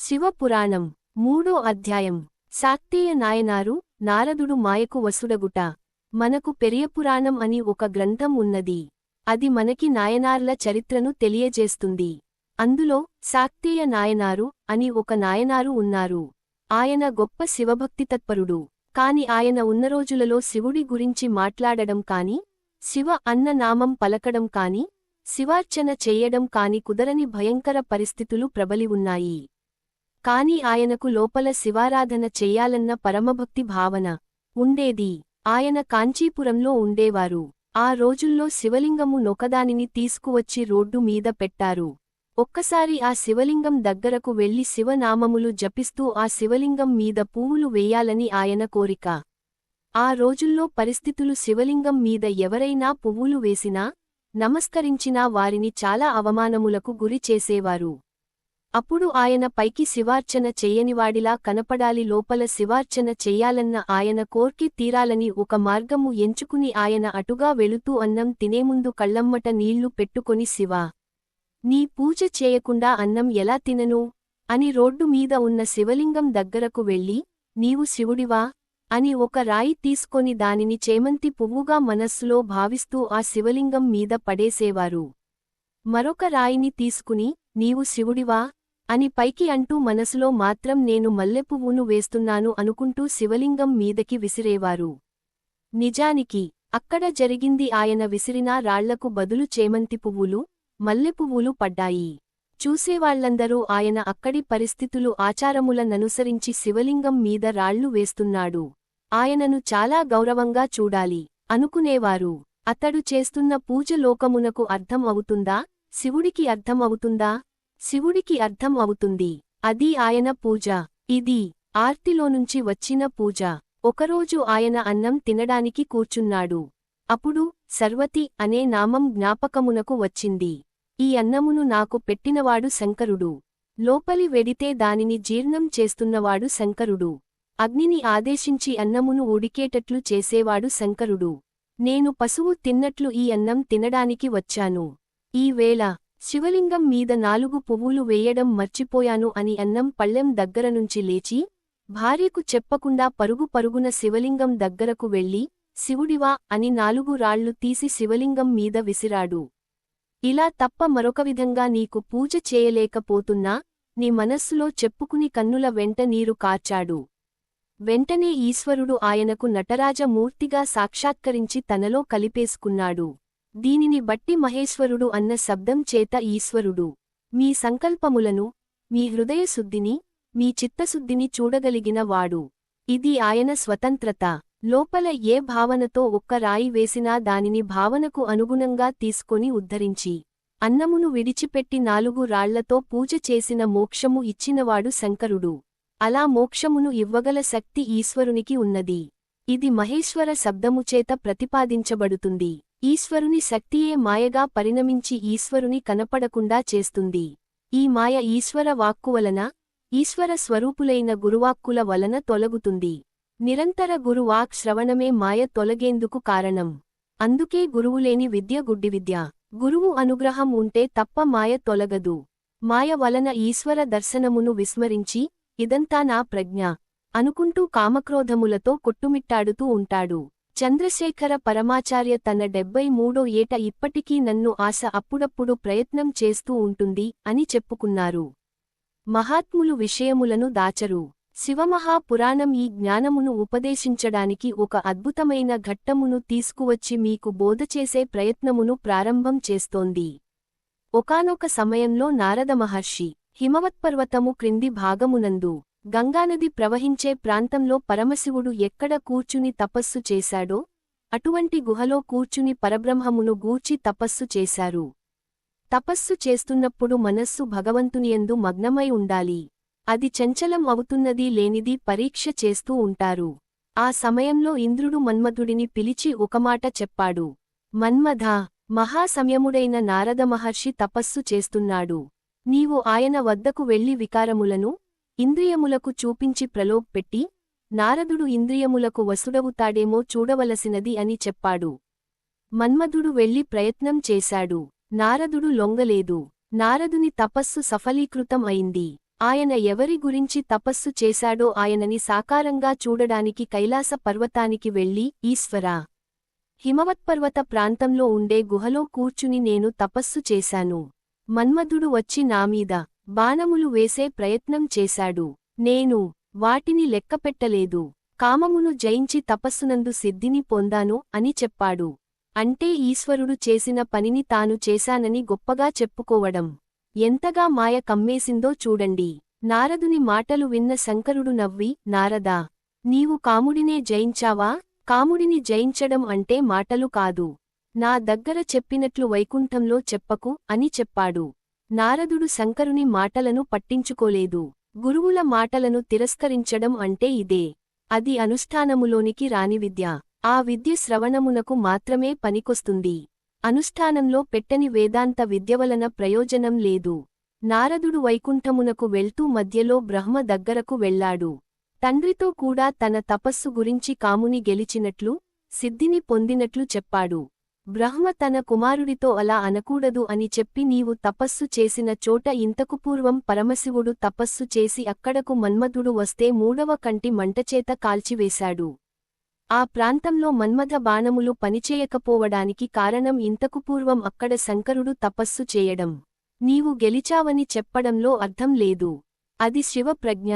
శివపురాణం మూడో అధ్యాయం. శాక్తేయ నాయనారు నారదుడు మాయకు వసుడగుట. మనకు పెరియపురాణం అని ఒక గ్రంథం ఉన్నది. అది మనకి నాయనార్ల చరిత్రను తెలియజేస్తుంది. అందులో శాక్తేయ నాయనారు అని ఒక నాయనారు ఉన్నారు. ఆయన గొప్ప శివభక్తితత్పరుడు. కాని ఆయన ఉన్న రోజులలో శివుడి గురించి మాట్లాడడం కాని శివ అన్న నామం పలకడం కాని శివార్చన చెయ్యడం కాని కుదరని భయంకర పరిస్థితులు ప్రబలి ఉన్నాయి. కాని ఆయనకు లోపల శివారాధన చెయ్యాలన్న పరమభక్తి భావన ఉండేది. ఆయన కాంచీపురంలో ఉండేవారు. ఆ రోజుల్లో శివలింగము నొకదానిని తీసుకువచ్చి రోడ్డు మీద పెట్టారు. ఒక్కసారి ఆ శివలింగం దగ్గరకు వెళ్ళి శివనామములు జపిస్తూ ఆ శివలింగం మీద పువ్వులు వేయాలని ఆయన కోరిక. ఆ రోజుల్లో పరిస్థితులు శివలింగం మీద ఎవరైనా పువ్వులు వేసినా నమస్కరించినా వారిని చాలా అవమానములకు గురి చేసేవారు. అప్పుడు ఆయన పైకి శివార్చన చెయ్యనివాడిలా కనపడాలి లోపల శివార్చన చెయ్యాలన్న ఆయన కోర్కి తీరాలని ఒక మార్గము ఎంచుకుని ఆయన అటుగా వెళుతూ అన్నం తినేముందు కళ్ళమ్మట నీళ్ళు పెట్టుకొని శివా నీ పూజ చేయకుండా అన్నం ఎలా తినను అని రోడ్డు మీద ఉన్న శివలింగం దగ్గరకు వెళ్ళి నీవు శివుడివా అని ఒక రాయి తీసుకొని దానిని చేమంతి పువ్వుగా మనస్సులో భావిస్తూ ఆ శివలింగం మీద పడేసేవారు. మరొక రాయిని తీసుకుని నీవు శివుడివా? అని పైకి అంటూ మనసులో మాత్రం నేను మల్లెపువ్వును వేస్తున్నాను అనుకుంటూ శివలింగం మీదకి విసిరేవారు. నిజానికి అక్కడ జరిగింది ఆయన విసిరినా రాళ్ళకు బదులు చేమంతి పువ్వులు మల్లెపువ్వులు పడ్డాయి. చూసేవాళ్ళందరూ ఆయన అక్కడి పరిస్థితులు ఆచారములననుసరించి శివలింగం మీద రాళ్ళు వేస్తున్నాడు. ఆయనను చాలా గౌరవంగా చూడాలి అనుకునేవారు. అతడు చేస్తున్న పూజ లోకమునకు అర్థం అవుతుందా? శివుడికి అర్థం అవుతుందా? శివుడికి అర్థం అవుతుంది. అది ఆయన పూజ. ఇది ఆర్తిలోనుంచి వచ్చిన పూజ. ఒకరోజు ఆయన అన్నం తినడానికి కూర్చున్నాడు. అప్పుడు సర్వతి అనే నామం జ్ఞాపకమునకు వచ్చింది. ఈ అన్నమును నాకు పెట్టినవాడు శంకరుడు. లోపలి వెడితే దానిని జీర్ణం చేస్తున్నవాడు శంకరుడు. అగ్నిని ఆదేశించి అన్నమును ఉడికేటట్లు చేసేవాడు శంకరుడు. నేను పశువు తిన్నట్లు ఈ అన్నం తినడానికి వచ్చాను. ఈ వేళ శివలింగం మీద నాలుగు పువ్వులు వేయడం మర్చిపోయాను అని అన్నం పళ్ళెం దగ్గరనుంచి లేచి భార్యకు చెప్పకుండా పరుగు పరుగున శివలింగం దగ్గరకు వెళ్ళి శివుడివా అని నాలుగు రాళ్ళు తీసి శివలింగం మీద విసిరాడు. ఇలా తప్ప మరొక విధంగా నీకు పూజ చేయలేకపోతున్నా నీ మనస్సులో చెప్పుకుని కన్నుల వెంట నీరు కార్చాడు. వెంటనే ఈశ్వరుడు ఆయనకు నటరాజమూర్తిగా సాక్షాత్కరించి తనలో కలిపేసుకున్నాడు. దీనిని బట్టి మహేశ్వరుడు అన్న శబ్దం చేత ఈశ్వరుడు. మీ సంకల్పములను మీ హృదయశుద్ధిని మీ చిత్తశుద్ధిని చూడగలిగిన వాడు. ఇది ఆయన స్వతంత్రత. లోపల ఏ భావనతో ఒక్క రాయి వేసినా దానిని భావనకు అనుగుణంగా తీసుకొని ఉద్ధరించి అన్నమును విడిచిపెట్టి నాలుగు రాళ్ళతో పూజ చేసిన మోక్షము ఇచ్చినవాడు శంకరుడు. అలా మోక్షమును ఇవ్వగల శక్తి ఈశ్వరునికి ఉన్నది. ఇది మహేశ్వర శబ్దముచేత ప్రతిపాదించబడుతుంది. ఈశ్వరుని శక్తియే మాయగా పరిణమించి ఈశ్వరుని కనపడకుండా చేస్తుంది. ఈ మాయ ఈశ్వర వాక్కు వలన ఈశ్వర స్వరూపులైన గురువాక్కుల వలన తొలగుతుంది. నిరంతర గురువాక్ శ్రవణమే మాయ తొలగేందుకు కారణం. అందుకే గురువులేని విద్య గుడ్డి విద్య గురువు అనుగ్రహం ఉంటే తప్ప మాయ తొలగదు. మాయ వలన ఈశ్వర దర్శనమును విస్మరించి ఇదంతా నా ప్రజ్ఞ అనుకుంటూ కామక్రోధములతో కొట్టుమిట్టాడుతూ ఉంటాడు. చంద్రశేఖర పరమాచార్య తన డెబ్బై మూడో ఏట ఇప్పటికీ నన్ను ఆశ అప్పుడప్పుడు ప్రయత్నం చేస్తూ ఉంటుంది అని చెప్పుకున్నారు. మహాత్ములు విషయములను దాచరు. శివమహాపురాణం ఈ జ్ఞానమును ఉపదేశించడానికి ఒక అద్భుతమైన ఘట్టమును తీసుకువచ్చి మీకు బోధచేసే ప్రయత్నమును ప్రారంభం చేస్తోంది. ఒకానొక సమయంలో నారద మహర్షి హిమవత్పర్వతము క్రింది భాగమునందు గంగానది ప్రవహించే ప్రాంతంలో పరమశివుడు ఎక్కడ కూర్చుని తపస్సు చేశాడో అటువంటి గుహలో కూర్చుని పరబ్రహ్మమును గూర్చి తపస్సు చేశారు. తపస్సు చేస్తున్నప్పుడు మనస్సు భగవంతునియందు మగ్నమై ఉండాలి. అది చంచలం అవుతున్నది లేనిది పరీక్ష చేస్తూ ఉంటారు. ఆ సమయంలో ఇంద్రుడు మన్మధుడిని పిలిచి ఒకమాట చెప్పాడు. మన్మధ మహాసమయముడైన నారద మహర్షి తపస్సు చేస్తున్నాడు. నీవు ఆయన వద్దకు వెళ్ళి వికారములను ఇంద్రియములకు చూపించి ప్రలోభపెట్టి నారదుడు ఇంద్రియములకు వసుడవుతాడేమో చూడవలసినది అని చెప్పాడు. మన్మధుడు వెళ్ళి ప్రయత్నం చేశాడు. నారదుడు లొంగలేదు. నారదుని తపస్సు సఫలీకృతం అయింది. ఆయన ఎవరి గురించి తపస్సు చేశాడో ఆయనని సాకారంగా చూడడానికి కైలాస పర్వతానికి వెళ్ళి ఈశ్వరా హిమవత్పర్వత ప్రాంతంలో ఉండే గుహలో కూర్చుని నేను తపస్సు చేశాను. మన్మధుడు వచ్చి నామీద బాణములు వేసే ప్రయత్నం చేశాడు. నేను వాటిని లెక్కపెట్టలేదు. కామమును జయించి తపస్సునందు సిద్ధిని పొందాను అని చెప్పాడు. అంటే ఈశ్వరుడు చేసిన పనిని తాను చేశానని గొప్పగా చెప్పుకోవడం. ఎంతగా మాయ కమ్మేసిందో చూడండి. నారదుని మాటలు విన్న శంకరుడు నవ్వి నారదా నీవు కాముడినే జయించావా? కాముడిని జయించడం అంటే మాటలు కాదు. నా దగ్గర చెప్పినట్లు వైకుంఠంలో చెప్పకు అని చెప్పాడు. నారదుడు శంకరుని మాటలను పట్టించుకోలేదు. గురువుల మాటలను తిరస్కరించడం అంటే ఇదే. అది అనుష్ఠానములోనికి రాని విద్య. ఆ విద్య శ్రవణమునకు మాత్రమే పనికొస్తుంది. అనుష్ఠానంలో పెట్టని వేదాంత విద్యవలన ప్రయోజనం లేదు. నారదుడు వైకుంఠమునకు వెళ్తూ మధ్యలో బ్రహ్మ దగ్గరకు వెళ్ళాడు తండ్రితో కూడా తన తపస్సు గురించి కాముని గెలిచినట్లు సిద్ధిని పొందినట్లు చెప్పాడు. బ్రహ్మ తన కుమారుడితో అలా అనకూడదు అని చెప్పి నీవు తపస్సు చేసిన చోట ఇంతకు పూర్వం పరమశివుడు తపస్సు చేసి అక్కడకు మన్మధుడు వస్తే మూడవ కంటి మంటచేత కాల్చివేశాడు. ఆ ప్రాంతంలో మన్మథ బాణములు పనిచేయకపోవడానికి కారణం ఇంతకు పూర్వం అక్కడ శంకరుడు తపస్సు చేయడం. నీవు గెలిచావని చెప్పడంలో అర్థం లేదు. అది శివప్రజ్ఞ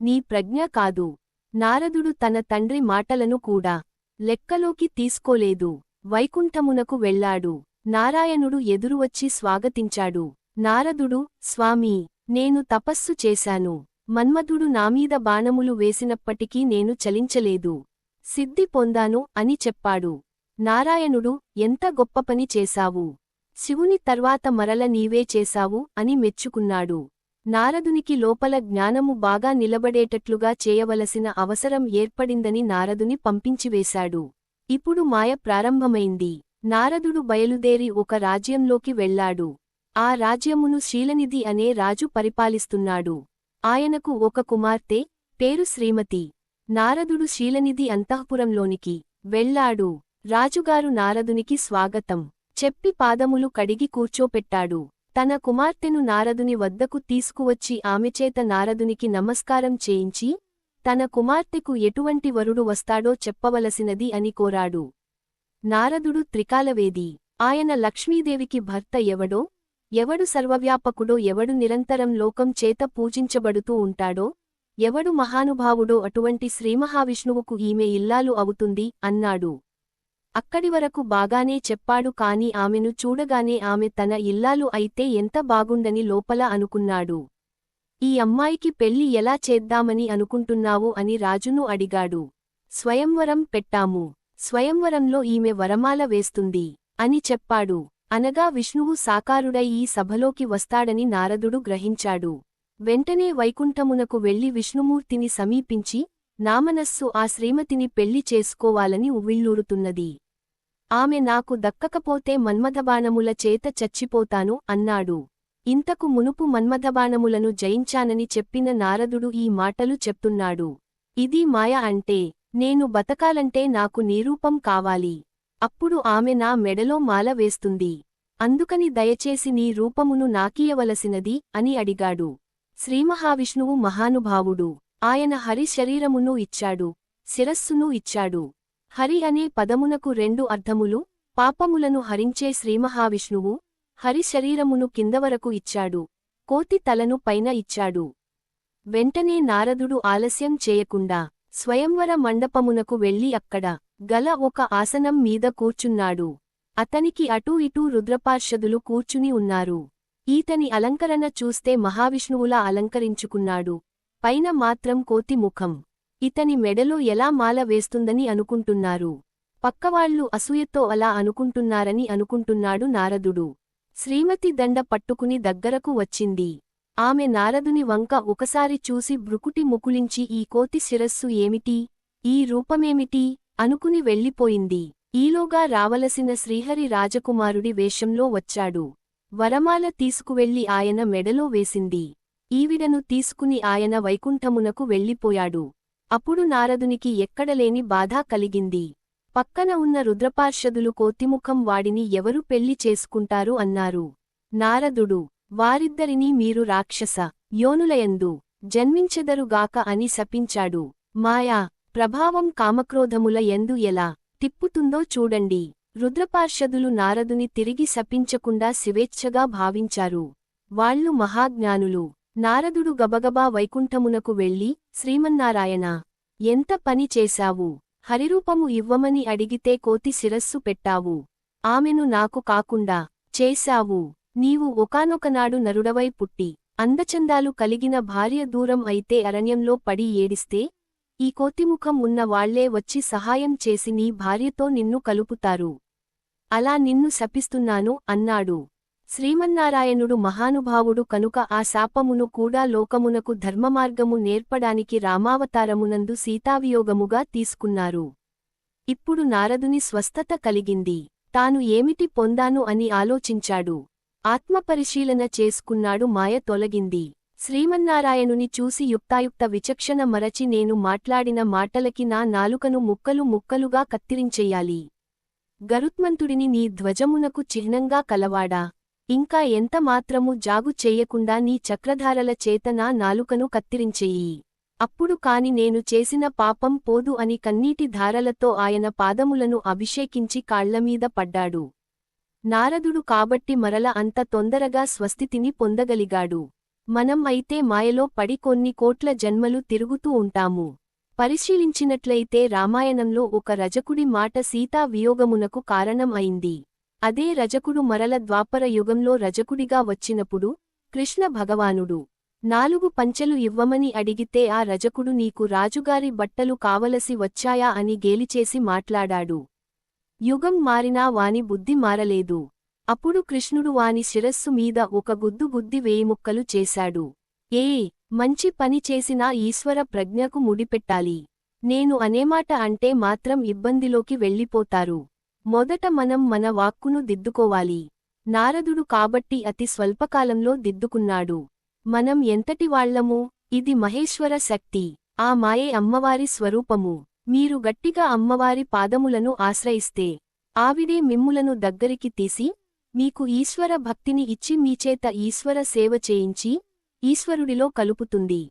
నీ ప్రజ్ఞ కాదు. నారదుడు తన తండ్రి మాటలను కూడా లెక్కలోకి తీసుకోలేదు. వైకుంఠమునకు వెళ్ళాడు నారాయణుడు ఎదురువచ్చి స్వాగతించాడు. నారదుడు స్వామీ నేను తపస్సు చేశాను. మన్మధుడు నామీద బాణములు వేసినప్పటికీ నేను చలించలేదు. సిద్ధి పొందాను అని చెప్పాడు. నారాయణుడు ఎంత గొప్ప పని చేశావు. శివుని తర్వాత మరల నీవే చేశావు అని మెచ్చుకున్నాడు. నారదునికి లోపల జ్ఞానము బాగా నిలబడేటట్లుగా చేయవలసిన అవసరం ఏర్పడిందని నారదుని పంపించివేశాడు. ఇప్పుడు మాయ ప్రారంభమైంది. నారదుడు బయలుదేరి ఒక రాజ్యంలోకి వెళ్ళాడు ఆ రాజ్యమును శీలనిధి అనే రాజు పరిపాలిస్తున్నాడు. ఆయనకు ఒక కుమార్తె పేరు శ్రీమతి. నారదుడు శీలనిధి అంతఃపురంలోనికి వెళ్ళాడు రాజుగారు నారదునికి స్వాగతం. చెప్పి పాదములు కడిగి కూర్చోపెట్టాడు. తన కుమార్తెను నారదుని వద్దకు తీసుకువచ్చి ఆమెచేత నారదునికి నమస్కారం చేయించి తన కుమార్తెకు ఎటువంటి వరుడు వస్తాడో చెప్పవలసినది అని కోరాడు. నారదుడు త్రికాలవేది. ఆయన లక్ష్మీదేవికి భర్త ఎవడో ఎవడు సర్వవ్యాపకుడో ఎవడు నిరంతరం లోకం చేత పూజించబడుతూ ఉంటాడో ఎవడు మహానుభావుడో అటువంటి శ్రీమహావిష్ణువుకు ఈమె ఇల్లాలు అవుతుంది అన్నాడు. అక్కడివరకు బాగానే చెప్పాడు కాని ఆమెను చూడగానే ఆమె తన ఇల్లాలు అయితే ఎంత బాగుండని లోపల అనుకున్నాడు. ఈ అమ్మాయికి పెళ్ళి ఎలా చేద్దామని అనుకుంటున్నావు అని రాజును అడిగాడు. స్వయంవరం పెట్టాము. స్వయంవరంలో ఈమె వరమాల వేస్తుంది అని చెప్పాడు. అనగా విష్ణువు సాకారుడై ఈ సభలోకి వస్తాడని నారదుడు గ్రహించాడు. వెంటనే వైకుంఠమునకు వెళ్ళి విష్ణుమూర్తిని సమీపించి నామనస్సు ఆ శ్రీమతిని పెళ్ళి చేసుకోవాలని ఉవ్విళ్ళూరుతున్నది. ఆమె నాకు దక్కకపోతే మన్మథబాణముల చేత చచ్చిపోతాను అన్నాడు. ఇంతకు మునుపు మన్మథబాణములను జయించానని చెప్పిన నారదుడు ఈ మాటలు చెప్తున్నాడు. ఇది మాయ అంటే నేను బతకాలంటే నాకు నీరూపం కావాలి. అప్పుడు ఆమె నా మెడలో మాల వేస్తుంది. అందుకని దయచేసి నీ రూపమును నాకీయవలసినది అని అడిగాడు. శ్రీమహావిష్ణువు మహానుభావుడు. ఆయన హరి శరీరమును ఇచ్చాడు. శిరస్సును ఇచ్చాడు. హరి అనే పదమునకు రెండు అర్థములు పాపములను హరించే శ్రీమహావిష్ణువు హరి శరీరమును కిందవరకు ఇచ్చాడు. కోతి తలను పైన ఇచ్చాడు. వెంటనే నారదుడు ఆలస్యం చేయకుండా స్వయంవర మండపమునకు వెళ్ళి అక్కడ గల ఒక ఆసనం మీద కూర్చున్నాడు. అతనికి అటూ ఇటూ రుద్రపార్షదులు కూర్చుని ఉన్నారు. ఈతని అలంకరణ చూస్తే మహావిష్ణువులా అలంకరించుకున్నాడు. పైన మాత్రం కోతి ముఖం. ఇతని మెడలో ఎలా మాల వేస్తుందని అనుకుంటున్నారు? పక్కవాళ్ళు అసూయతో అలా అనుకుంటున్నారని అనుకుంటున్నాడు నారదుడు. శ్రీమతి దండ పట్టుకుని దగ్గరకు వచ్చింది. ఆమె నారదుని వంక ఒకసారి చూసి బ్రుకుటి ముకులించి ఈ కోతి శిరస్సు ఏమిటి? ఈ రూపమేమిటి అనుకుని వెళ్ళిపోయింది. ఈలోగా రావలసిన శ్రీహరి రాజకుమారుడి వేషంలో వచ్చాడు. వరమాల తీసుకువెళ్ళి ఆయన మెడలో వేసింది. ఈవిడను తీసుకుని ఆయన వైకుంఠమునకు వెళ్ళిపోయాడు. అప్పుడు నారదునికి ఎక్కడలేని బాధ కలిగింది. పక్కన ఉన్న రుద్రపార్షదులు కోతిముఖం వాడిని ఎవరు పెళ్ళి చేసుకుంటారు అన్నారు. నారదుడు వారిద్దరినీ మీరు రాక్షస యోనులయందు జన్మించెదరుగాక అని శపించాడు. మాయా ప్రభావం కామక్రోధముల ఎందు ఎలా తిప్పుతుందో చూడండి. రుద్రపార్షదులు నారదుని తిరిగి శపించకుండా శివేచ్ఛగా భావించారు. వాళ్ళు మహాజ్ఞానులు. నారదుడు గబగబా వైకుంఠమునకు వెళ్ళి శ్రీమన్నారాయణ ఎంత పని చేశావు? హరిరూపము ఇవ్వమని అడిగితే కోతి శిరస్సు పెట్టావు. ఆమెను నాకు కాకుండా చేశావు. నీవు ఒకానొకనాడు నరుడవై పుట్టి అందచందాలు కలిగిన భార్య దూరం అయితే అరణ్యంలో పడి ఏడిస్తే ఈ కోతిముఖం ఉన్న వాళ్ళే వచ్చి సహాయం చేసి నీ భార్యతో నిన్ను కలుపుతారు. అలా నిన్ను శపిస్తున్నాను అన్నాడు. శ్రీమన్నారాయణుడు మహానుభావుడు కనుక ఆ శాపమును కూడా లోకమునకు ధర్మమార్గము నేర్పడానికి రామావతారమునందు సీతావియోగముగా తీసుకున్నారు. ఇప్పుడు నారదుని స్వస్థత కలిగింది. తాను ఏమిటి పొందాను అని ఆలోచించాడు. ఆత్మపరిశీలన చేసుకున్నాడు మాయ తొలగింది. శ్రీమన్నారాయణుని చూసి యుక్తాయుక్త విచక్షణ మరచి నేను మాట్లాడిన మాటలకి నా నాలుకను ముక్కలు ముక్కలుగా కత్తిరించెయ్యాలి. గరుత్మంతుడిని నీ ధ్వజమునకు చిహ్నంగా కలవాడా? ఇంకా ఎంత మాత్రము జాగు చెయ్యకుండా నీ చక్రధారల చేత నా నాలుకను కత్తిరించెయ్యి అప్పుడు కాని నేను చేసిన పాపం పోదు అని కన్నీటి ధారలతో ఆయన పాదములను అభిషేకించి కాళ్ళమీద పడ్డాడు. నారదుడు కాబట్టి మరల అంత తొందరగా స్వస్థితిని పొందగలిగాడు. మనం అయితే మాయలో పడి కొన్ని కోట్ల జన్మలు తిరుగుతూ ఉంటాము. పరిశీలించినట్లయితే రామాయణంలో ఒక రజకుడి మాట సీతా వియోగమునకు కారణం అయింది. అదే రజకుడు మరల ద్వాపర యుగంలో రజకుడిగా వచ్చినప్పుడు కృష్ణ భగవానుడు నాలుగు పంచెలు ఇవ్వమని అడిగితే ఆ రజకుడు నీకు రాజుగారి బట్టలు కావలసి వచ్చాయా అని గేలిచేసి మాట్లాడాడు. యుగం మారినా వాని బుద్ధి మారలేదు. అప్పుడు కృష్ణుడు వాని శిరస్సు మీద ఒక గుద్దు గుద్ది వేయిముక్కలు చేశాడు. ఏ మంచి పని చేసినా ఈశ్వర ప్రజ్ఞకు ముడిపెట్టాలి. నేను అనేమాట అంటే మాత్రం ఇబ్బందిలోకి వెళ్ళిపోతారు. మొదట మనం మన వాక్కును దిద్దుకోవాలి. నారదుడు కాబట్టి అతి స్వల్పకాలంలో దిద్దుకున్నాడు. మనం ఎంతటి వాళ్ళము? ఇది మహేశ్వర శక్తి. ఆ మాయే అమ్మవారి స్వరూపము. మీరు గట్టిగా అమ్మవారి పాదములను ఆశ్రయిస్తే ఆవిడే మిమ్ములను దగ్గరికి తీసి మీకు ఈశ్వర భక్తిని ఇచ్చి మీచేత ఈశ్వర సేవ చేయించి ఈశ్వరుడిలో కలుపుతుంది.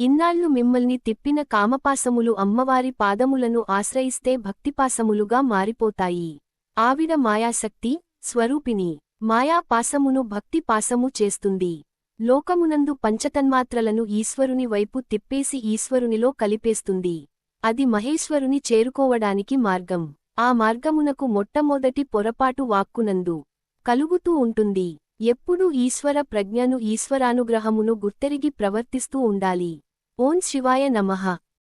ఇన్నాళ్ళు మిమ్మల్ని తిప్పిన కామపాసములు అమ్మవారి పాదములను ఆశ్రయిస్తే భక్తిపాసములుగా మారిపోతాయి. ఆవిడ మాయాశక్తి స్వరూపిణి. మాయాపాసమును భక్తిపాసము చేస్తుంది. లోకమునందు పంచతన్మాత్రలను ఈశ్వరుని వైపు తిప్పేసి ఈశ్వరునిలో కలిపేస్తుంది. అది మహేశ్వరుని చేరుకోవడానికి మార్గం. ఆ మార్గమునకు మొట్టమొదటి పొరపాటు వాక్కునందు కలుగుతూ ఉంటుంది. ఎప్పుడూ ఈశ్వర ప్రజ్ఞను ఈశ్వరానుగ్రహమును గుర్తెరిగి ప్రవర్తిస్తూ ఉండాలి. ఓం శివాయ నమః.